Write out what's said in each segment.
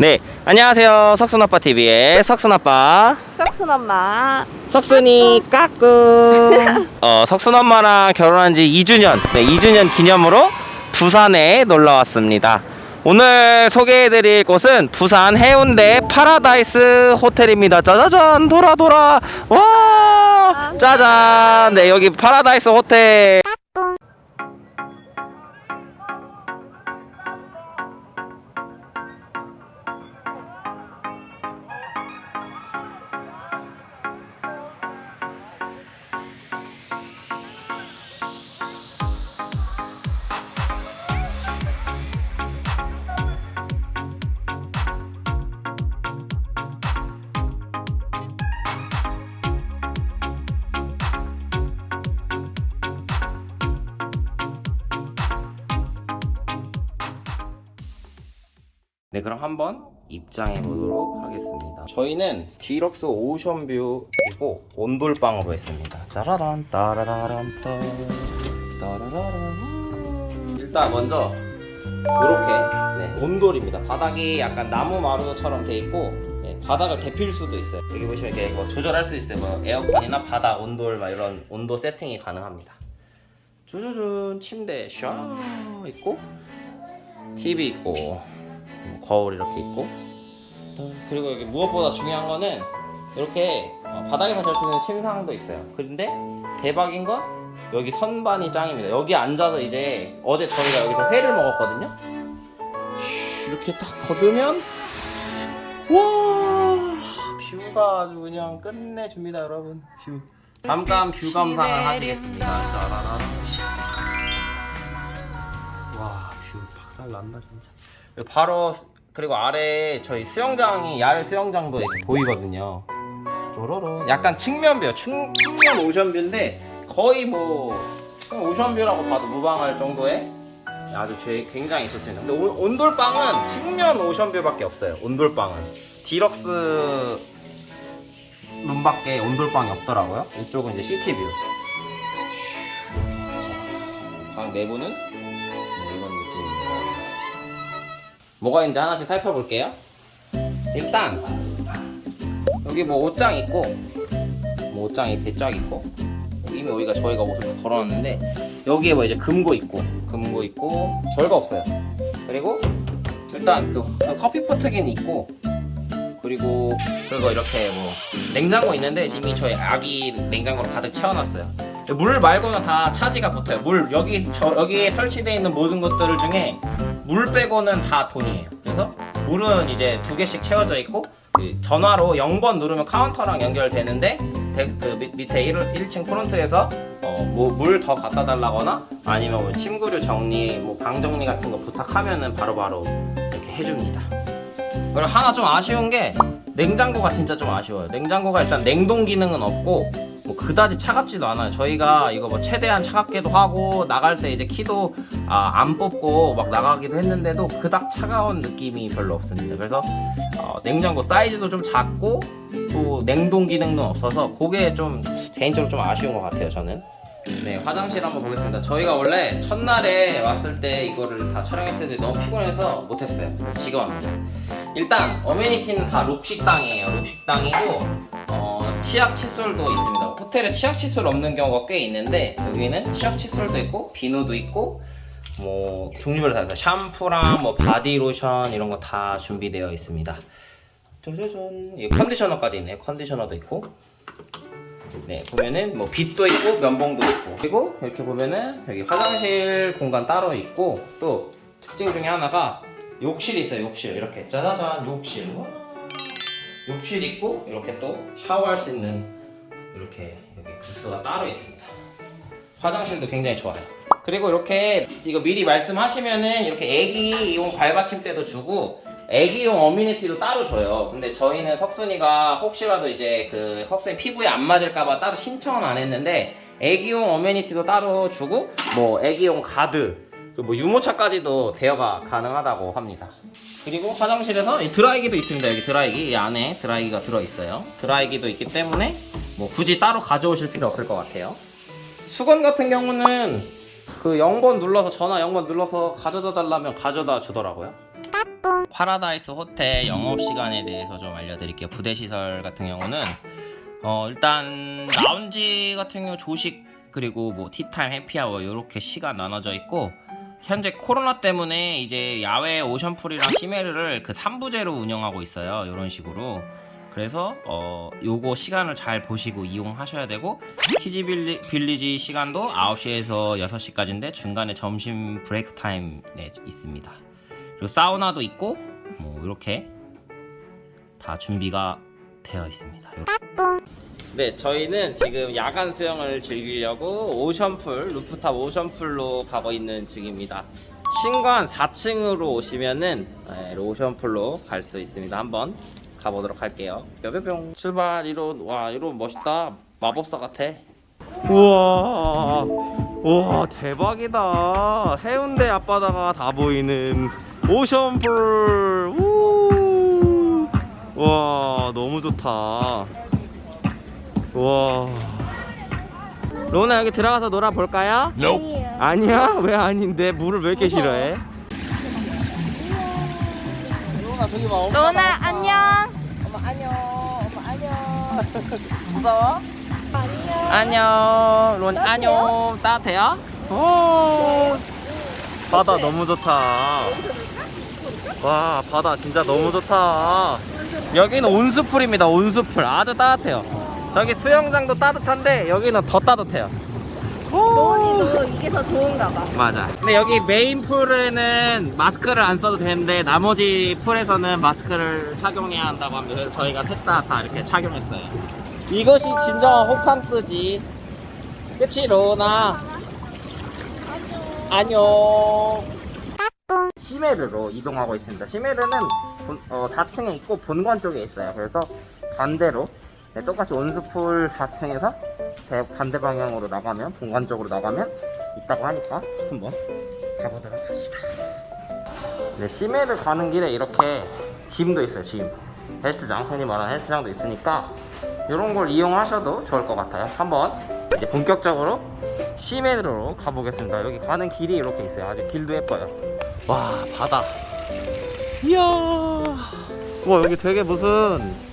네, 안녕하세요. 석순아빠 TV의 석순아빠. 썩순 엄마. 석순이 까꿍. 어, 석순엄마랑 결혼한 지 2주년. 네, 2주년 기념으로 부산에 놀러 왔습니다. 오늘 소개해드릴 곳은 부산 해운대 파라다이스 호텔입니다. 짜자잔, 돌아, 돌아. 와! 짜잔. 네, 여기 파라다이스 호텔. 네, 그럼 한번 입장해 보도록 하겠습니다. 저희는 디럭스 오션뷰이고 온돌방으로 했습니다. 짜라란 따라라란 따 따라라란 일단 먼저 이렇게 네, 온돌입니다. 바닥이 약간 나무 마루처럼 돼 있고 네, 바닥을 데필 수도 있어요. 여기 보시면 이렇게 뭐 조절할 수 있어요. 뭐 에어컨이나 바닥 온돌 막 이런 온도 세팅이 가능합니다. 쭈쭈쭈 침대 샤 있고 TV 있고 뭐 거울 이렇게 있고 그리고 여기 무엇보다 중요한 거는 이렇게 어, 바닥에서 잘 수 있는 침상도 있어요. 그런데 대박인 건 여기 선반이 짱입니다. 여기 앉아서 이제 어제 저희가 여기서 회를 먹었거든요. 슈, 이렇게 딱 걷으면 와 뷰가 아주 그냥 끝내줍니다, 여러분. 뷰. 잠깐 뷰 감상을 하시겠습니다. 짜라라라. 와, 뷰 박살 난다 진짜. 바로 스- 그리고 아래 저희 수영장이 야외 수영장도 이렇게 보이거든요. 쪼로로. 약간 측면뷰, 측, 측면 오션뷰인데 거의 뭐 오션뷰라고 봐도 무방할 정도의 아주 제 굉장히 좋습니다. 근데 온- 온돌방은 측면 오션뷰밖에 없어요. 온돌방은 디럭스 룸밖에 온돌방이 없더라고요. 이쪽은 이제 시티뷰. 방 내부는 뭐가 있는지 하나씩 살펴볼게요. 일단 여기 뭐 옷장 있고 뭐 옷장 이렇게 쫙 있고 이미 여기가 저희가 옷을 다 걸어놨는데 여기에 뭐 이제 금고 있고 금고 있고 별거 없어요. 그리고 일단 그, 그 커피 포트기는 있고 그리고 그리고 이렇게 뭐 냉장고 있는데 이미 저희 아기 냉장고로 가득 채워놨어요. 물 말고는 다 차지가 붙어요. 물 여기 저 여기에 설치되어 있는 모든 것들 중에 물 빼고는 다 돈이에요. 그래서 물은 이제 두 개씩 채워져 있고 그 전화로 0번 누르면 카운터랑 연결되는데 데- 그 밑- 밑에 1, 1층 프론트에서 어, 뭐 물 더 갖다 달라거나 아니면 뭐 침구류 정리, 뭐 방 정리 같은 거 부탁하면은 바로바로 이렇게 해줍니다. 그리고 하나 좀 아쉬운 게 냉장고가 진짜 좀 아쉬워요. 냉장고가 일단 냉동 기능은 없고 뭐 그다지 차갑지도 않아요. 저희가 이거 뭐 최대한 차갑게도 하고 나갈 때 이제 키도 아, 안 뽑고 막 나가기도 했는데도 그닥 차가운 느낌이 별로 없습니다. 그래서 어, 냉장고 사이즈도 좀 작고 또 냉동 기능도 없어서 그게 좀 개인적으로 좀 아쉬운 것 같아요. 저는. 네, 화장실 한번 보겠습니다. 저희가 원래 첫날에 왔을 때 이거를 다 촬영했을 때 너무 피곤해서 못했어요. 지금 합니다. 일단 어메니티는 다 록식당이에요. 록식당이고 어, 치약 칫솔도 있습니다. 호텔에 치약 칫솔 없는 경우가 꽤 있는데 여기는 치약 칫솔도 있고 비누도 있고 뭐 종류별로 다 있어요. 샴푸랑 뭐 바디 로션 이런 거 다 준비되어 있습니다. 짜자잔. 이 컨디셔너까지 있네요. 컨디셔너도 있고 네 보면은 뭐 빗도 있고 면봉도 있고 그리고 이렇게 보면은 여기 화장실 공간 따로 있고 또 특징 중에 하나가 욕실이 있어요 욕실 이렇게 짜자잔 욕실 와. 욕실 있고 이렇게 또 샤워할 수 있는 이렇게 여기 부스가 따로 있습니다 화장실도 굉장히 좋아요 그리고 이렇게 이거 미리 말씀하시면은 이렇게 애기용 발받침대도 주고 애기용 어뮤니티도 따로 줘요. 근데 저희는 석순이가 혹시라도 이제 그 석순이 피부에 안 맞을까봐 따로 신청은 안 했는데 애기용 어뮤니티도 따로 주고 뭐 애기용 가드 그리고 뭐 유모차까지도 대여가 가능하다고 합니다. 그리고 화장실에서 이 드라이기도 있습니다. 여기 드라이기 이 안에 드라이기가 들어 있어요. 드라이기도 있기 때문에 뭐 굳이 따로 가져오실 필요 없을 것 같아요. 수건 같은 경우는 그 0번 눌러서 전화 0번 눌러서 가져다 달라면 가져다 주더라고요. 파라다이스 호텔 영업 시간에 대해서 좀 알려드릴게요. 부대 시설 같은 경우는 어 일단 라운지 같은 경우 조식 그리고 뭐 티타임 해피아워 이렇게 시간 나눠져 있고 현재 코로나 때문에 이제 야외 오션풀이랑 시메르를 그 3부제로 운영하고 있어요. 이런 식으로. 그래서 어 요거 시간을 잘 보시고 이용하셔야 되고 키즈 빌리, 빌리지 시간도 9시에서 6시까지인데 중간에 점심 브레이크 타임 네, 있습니다. 그리고 사우나도 있고 뭐 이렇게 다 준비가 되어 있습니다. 네, 저희는 지금 야간 수영을 즐기려고 오션풀, 루프탑 오션풀로 가고 있는 중입니다. 신관 4층으로 오시면은 네, 오션풀로 갈 수 있습니다. 한번 가보도록 할게요. 뿅뿅뿅 출발 이론 와 이론 멋있다 마법사 같아. 우와 우와 대박이다 해운대 앞바다가 다 보이는 오션풀 우. 와 너무 좋다 와. 로나 여기 들어가서 놀아 볼까요? 아니야. 왜 아닌데? 물을 왜 이렇게 싫어해? 로나 저기 봐. 엄마 로나 안녕. 엄마 안녕. 엄마 안녕. 무서워? 안녕. 안녕 론 안녕. 따뜻해요? 오. 바다 너무 좋다. 와 바다 진짜 너무 좋다. 여기는 온수풀입니다 온수풀. 아주 따뜻해요 저기 수영장도 따뜻한데 여기는 더 따뜻해요. 로운이도 이게 더 좋은가 봐. 맞아. 근데 여기 메인 풀에는 마스크를 안 써도 되는데 나머지 풀에서는 마스크를 착용해야 한다고 합니다. 그래서 저희가 셋 다 다 이렇게 착용했어요. 이것이 진정한 호캉스지. 그치 로나? 안녕. 시메르로 이동하고 있습니다. 시메르는 본- 어, 4층에 있고 본관 쪽에 있어요. 그래서 반대로 네, 똑같이 온수풀 4층에서 반대 방향으로 나가면 본관 쪽으로 나가면 있다고 하니까 한번 가보도록 합시다. 네, 시메를 가는 길에 이렇게 짐도 있어요. 짐 헬스장 흔히 말하는 헬스장도 있으니까 이런 걸 이용하셔도 좋을 것 같아요. 한번 이제 본격적으로 시메르로 가보겠습니다. 여기 가는 길이 이렇게 있어요. 아주 길도 예뻐요. 와 바다. 이야. 와 여기 되게 무슨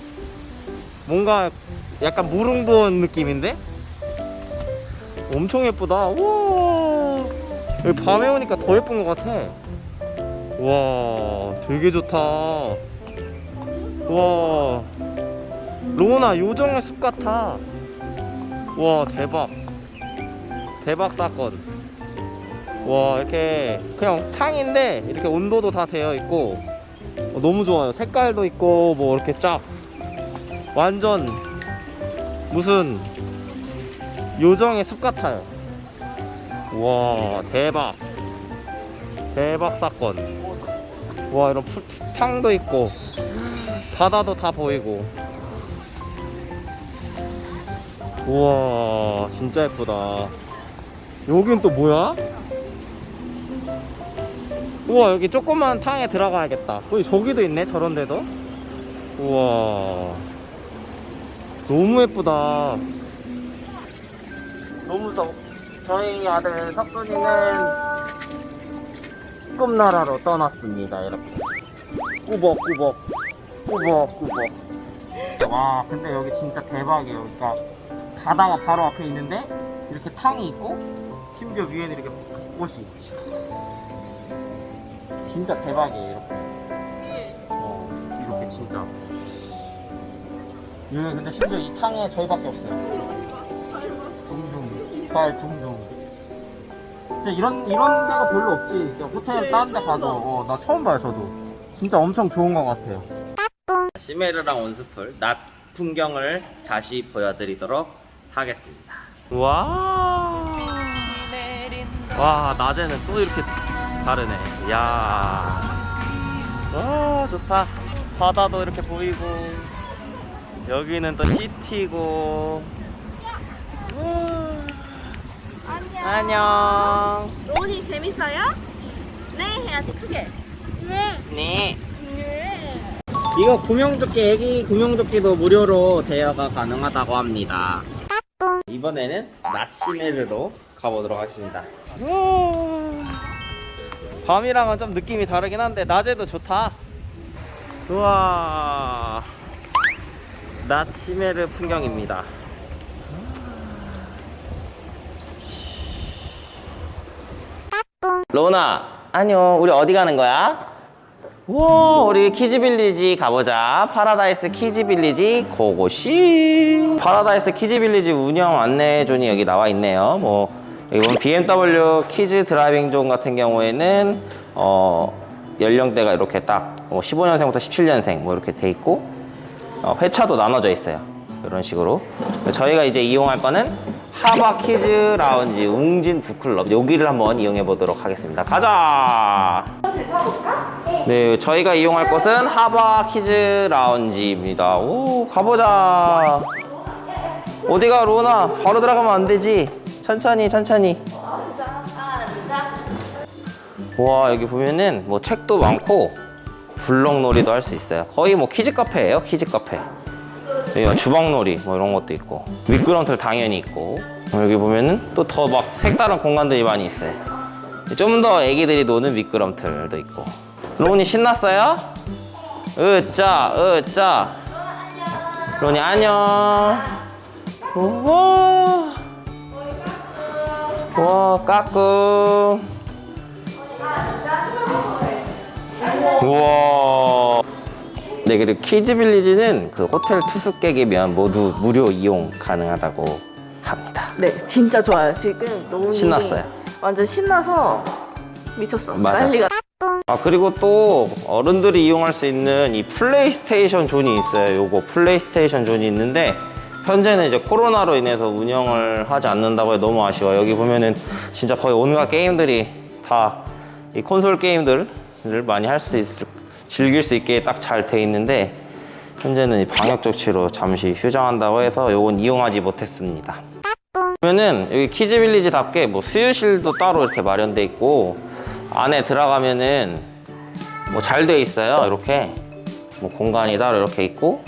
뭔가 약간 무릉도원 느낌인데? 엄청 예쁘다. 우와. 여기 밤에 오니까 더 예쁜 것 같아. 와, 되게 좋다. 와. 로나 요정의 숲 같아. 와, 대박. 대박 사건. 와, 이렇게 그냥 탕인데 이렇게 온도도 다 되어 있고 어, 너무 좋아요. 색깔도 있고 뭐 이렇게 쫙 완전 무슨 요정의 숲 같아요. 와 대박 대박 사건. 와 이런 풀, 탕도 있고 바다도 다 보이고. 우와 진짜 예쁘다. 여긴 또 뭐야? 우와 여기 조그만 탕에 들어가야겠다. 거기 저기도 있네 저런 데도. 우와 너무 예쁘다. 너무 더 저희 아들 석순이는 꿈나라로 떠났습니다 이렇게. 꾸벅꾸벅. 꾸벅꾸벅. 와 근데 여기 진짜 대박이에요. 그러니까 바다가 바로 앞에 있는데 이렇게 탕이 있고 심지어 위에는 이렇게 벚꽃이. 진짜 대박이에요 이렇게. 어 이렇게 진짜 여기 근데 심지어 이 탕에 저희밖에 없어요. 둥둥 발 둥둥. 진짜 이런 이런 데가 별로 없지. 진짜 호텔 다른 데 가도. 어, 나 처음 봐요 저도. 진짜 엄청 좋은 것 같아요. 시메르랑 온수풀 낮 풍경을 다시 보여드리도록 하겠습니다. 와, 와 낮에는 또 이렇게 다르네. 이야. 와 좋다. 바다도 이렇게 보이고 여기는 또 시티고 안녕. 안녕. 로운이 재밌어요? 네 해야지 크게. 네. 네. 네. 이거 구명조끼 애기 구명조끼도 무료로 대여가 가능하다고 합니다. 이번에는 나시메르로 가보도록 하겠습니다. 밤이랑은 좀 느낌이 다르긴 한데 낮에도 좋다. 우와. 낮 시메르 풍경입니다. 로나, 안녕. 우리 어디 가는 거야? 우와, 우리 키즈빌리지 가보자. 파라다이스 키즈빌리지 고고시. 파라다이스 키즈빌리지 운영 안내존이 여기 나와 있네요. 뭐 여기 보면 BMW 키즈 드라이빙 존 같은 경우에는 어 연령대가 이렇게 딱 15년생부터 17년생 뭐 이렇게 돼 있고 어, 회차도 나눠져 있어요. 이런 식으로. 저희가 이제 이용할 거는 하바 키즈 라운지 웅진 북클럽 여기를 한번 이용해 보도록 하겠습니다. 가자. 네, 저희가 이용할 곳은 하바 키즈 라운지입니다. 오, 가보자. 어디가 로나? 바로 들어가면 안 되지. 천천히, 천천히. 와, 여기 보면은 뭐 책도 많고 블럭놀이도 할 수 있어요. 거의 뭐 키즈 카페예요, 키즈 카페. 여기 주방놀이 뭐 이런 것도 있고 미끄럼틀 당연히 있고 여기 보면은 또 더 막 색다른 공간들이 많이 있어요. 좀 더 애기들이 노는 미끄럼틀도 있고. 로니 신났어요? 으짜, 으짜. 로니 안녕. 우와, 까꿍. 우와. 네, 그리고 키즈빌리지는 그 호텔 투숙객이면 모두 무료 이용 가능하다고 합니다. 네, 진짜 좋아요. 지금 너무 신났어요. 완전 신나서 미쳤어. 맞아. 난리가. 아 그리고 또 어른들이 이용할 수 있는 이 플레이스테이션 존이 있어요. 요거 플레이스테이션 존이 있는데 현재는 이제 코로나로 인해서 운영을 하지 않는다고 해 너무 아쉬워. 요 여기 보면은 진짜 거의 온갖 게임들이 다 이 콘솔 게임들 을 많이 할 수 있을 즐길 수 있게 딱 잘 돼 있는데 현재는 이 방역 조치로 잠시 휴장한다고 해서 요건 이용하지 못했습니다. 보면은 여기 키즈빌리지답게 뭐 수유실도 따로 이렇게 마련돼 있고 안에 들어가면은 뭐 잘 돼 있어요 이렇게 뭐 공간이 따로 이렇게 있고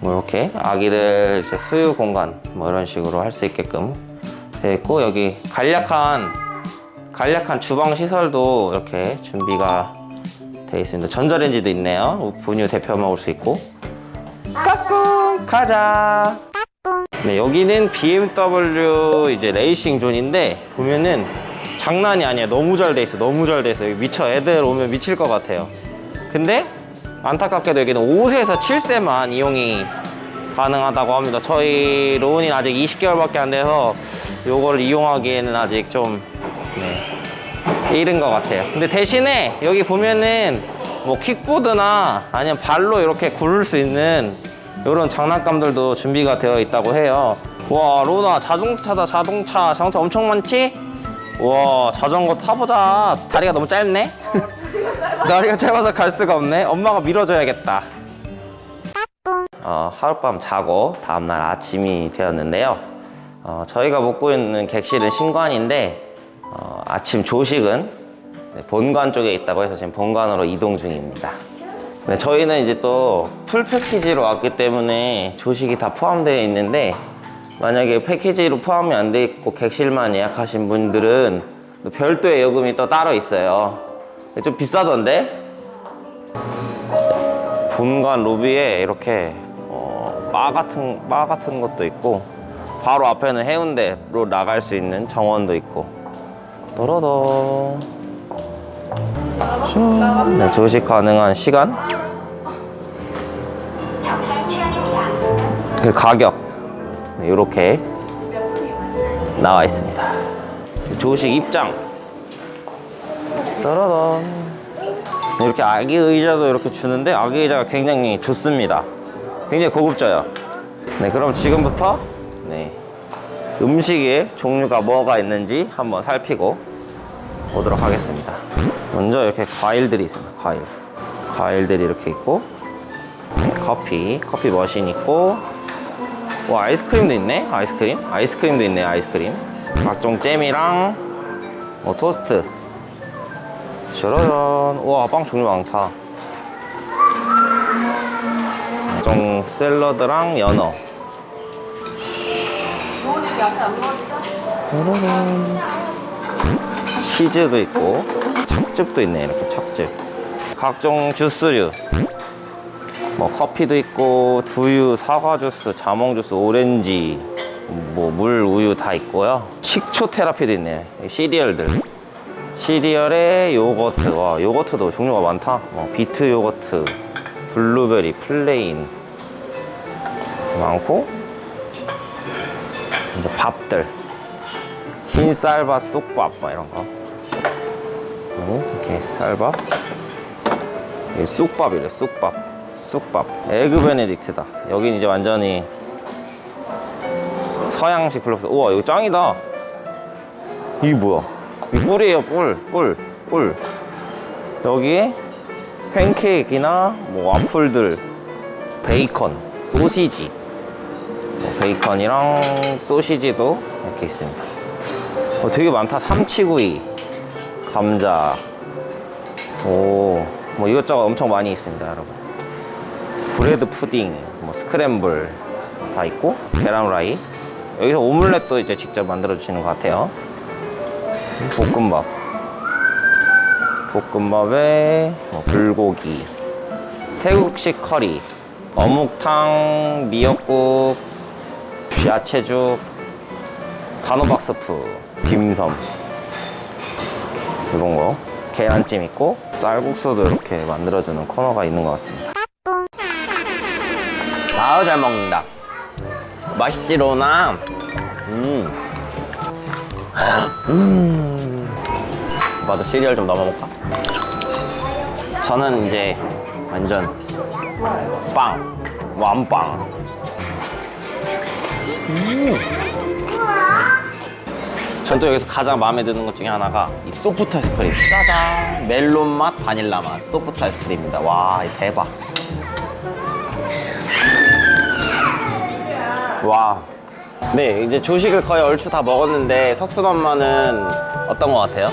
뭐 이렇게 아기들 이제 수유 공간 뭐 이런 식으로 할 수 있게끔 되어 있고 여기 간략한 간략한 주방 시설도 이렇게 준비가 되어 있습니다 전자레인지도 있네요 분유 데펴 먹을 수 있고 까꿍 가자 네, 여기는 BMW 이제 레이싱 존인데 보면은 장난이 아니야. 너무 잘 돼 있어. 너무 잘 돼 있어. 여기 미쳐. 애들 오면 미칠 것 같아요. 근데 안타깝게도 여기는 5세에서 7세만 이용이 가능하다고 합니다. 저희 로운이 아직 20개월밖에 안 돼서 요거를 이용하기에는 아직 좀 네, 이른 것 같아요. 근데 대신에 여기 보면은 뭐 킥보드나 아니면 발로 이렇게 구를 수 있는 이런 장난감들도 준비가 되어 있다고 해요. 와, 로나 자동차다, 자동차. 자동차 엄청 많지? 와, 자전거 타보자. 다리가 너무 짧네? 다리가 짧아서 갈 수가 없네. 엄마가 밀어줘야겠다. 어, 하룻밤 자고 다음날 아침이 되었는데요. 어, 저희가 묵고 있는 객실은 신관인데 어, 아침 조식은 네, 본관 쪽에 있다고 해서 지금 본관으로 이동 중입니다. 네, 저희는 이제 또 풀 패키지로 왔기 때문에 조식이 다 포함되어 있는데 만약에 패키지로 포함이 안 돼 있고 객실만 예약하신 분들은 또 별도의 요금이 또 따로 있어요. 좀 비싸던데? 본관 로비에 이렇게 어, 바 같은 바 같은 것도 있고 바로 앞에는 해운대로 나갈 수 있는 정원도 있고 도로도 슝. 네, 조식 가능한 시간 그 가격 네, 이렇게 나와 있습니다. 조식 입장 따라단 이렇게 아기 의자도 이렇게 주는데 아기 의자가 굉장히 좋습니다. 굉장히 고급져요. 네, 그럼 지금부터 네, 음식의 종류가 뭐가 있는지 한번 살피고 오도록 하겠습니다. 먼저 이렇게 과일들이 있습니다. 과일. 과일들이 이렇게 있고 네, 커피, 커피 머신 있고 와 아이스크림도 있네. 아이스크림, 아이스크림도 있네. 아이스크림. 각종 잼이랑 뭐 토스트. 짜라란. 우와, 빵 종류 많다. 각종 샐러드랑 연어. 짜라란. 치즈도 있고 찹즙도 있네 이렇게 찹즙. 각종 주스류. 뭐 커피도 있고 두유, 사과 주스, 자몽 주스, 오렌지 뭐 물, 우유 다 있고요. 식초 테라피도 있네 시리얼들. 시리얼에 요거트. 와 요거트도 종류가 많다. 어, 비트 요거트 블루베리 플레인. 많고 이제 밥들. 흰 쌀밥 쑥밥 막 이런 거. 음, 이렇게 쌀밥? 이게 쑥밥이래 쑥밥. 쑥밥. 에그 베네딕트다. 여긴 이제 완전히 서양식 블록스. 우와 이거 짱이다. 이게 뭐야? 이 꿀이에요 꿀꿀 꿀. 여기에 팬케이크나 뭐 와플들 베이컨 소시지. 뭐 베이컨이랑 소시지도 이렇게 있습니다. 어, 되게 많다. 삼치구이 감자. 오 뭐 이것저것 엄청 많이 있습니다 여러분. 브레드 푸딩 뭐 스크램블 다 있고 계란 후라이. 여기서 오믈렛도 이제 직접 만들어 주시는 것 같아요. 볶음밥. 볶음밥에 뭐 불고기. 태국식 커리. 어묵탕 미역국 야채죽 단호박 스프 딤섬 이런 거 계란찜 있고 쌀국수도 이렇게 만들어주는 코너가 있는 것 같습니다 아우 잘 먹는다 맛있지 로나 음. 음. 나도 시리얼 좀 넣어볼까? 저는 이제 완전 빵 완빵 전 또 여기서 가장 마음에 드는 것 중에 하나가 이 소프트 아이스크림 짜잔 멜론 맛 바닐라 맛 소프트 아이스크림입니다 와이 대박 와. 네, 이제 조식을 거의 얼추 다 먹었는데 석순 엄마는 어떤 것 같아요?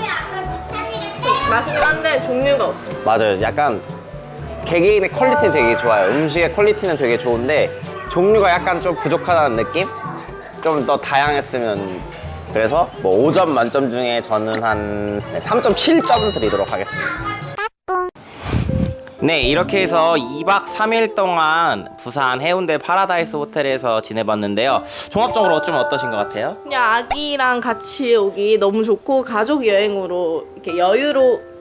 맛있긴 한데 종류가 없어. 맞아요. 약간 개개인의 퀄리티는 되게 좋아요. 음식의 퀄리티는 되게 좋은데 종류가 약간 좀 부족하다는 느낌? 좀 더 다양했으면 그래서 뭐 5점 만점 중에 저는 한 3.7점 드리도록 하겠습니다. 네, 이렇게 해서 2박 3일 동안 부산 해운대 파라다이스 호텔에서 지내봤는데요. 종합적으로 좀 어떠신 것 같아요? 그냥 아기랑 같이 오기 너무 좋고 가족 여행으로 이렇게 여유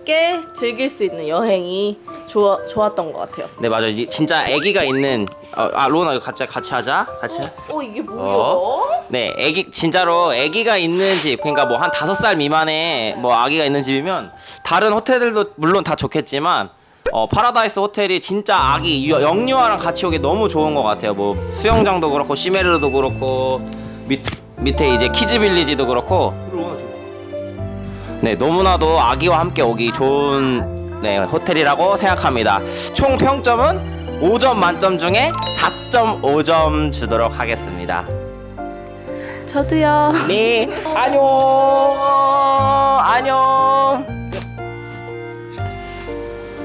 롭게 즐길 수 있는 여행이 좋아, 좋았던 것 같아요. 네, 맞아요. 이- 진짜 아기가 있는 어, 아, 로나 같이 같이 하자. 같이. 어 이게 뭐야? 어? 네, 애기 진짜로 애기가 있는 집, 그러니까 뭐 한 다섯 살 미만의 뭐 아기가 있는 집이면 다른 호텔들도 물론 다 좋겠지만 어, 파라다이스 호텔이 진짜 아기 유- 영유아랑 같이 오기 너무 좋은 것 같아요. 뭐 수영장도 그렇고 시메르도 그렇고 밑 밑에 이제 키즈 빌리지도 그렇고 네, 너무나도 아기와 함께 오기 좋은 네, 호텔이라고 생각합니다. 총 평점은 5점 만점 중에 4.5점 주도록 하겠습니다. 저도요. 네, 안녕, 안녕.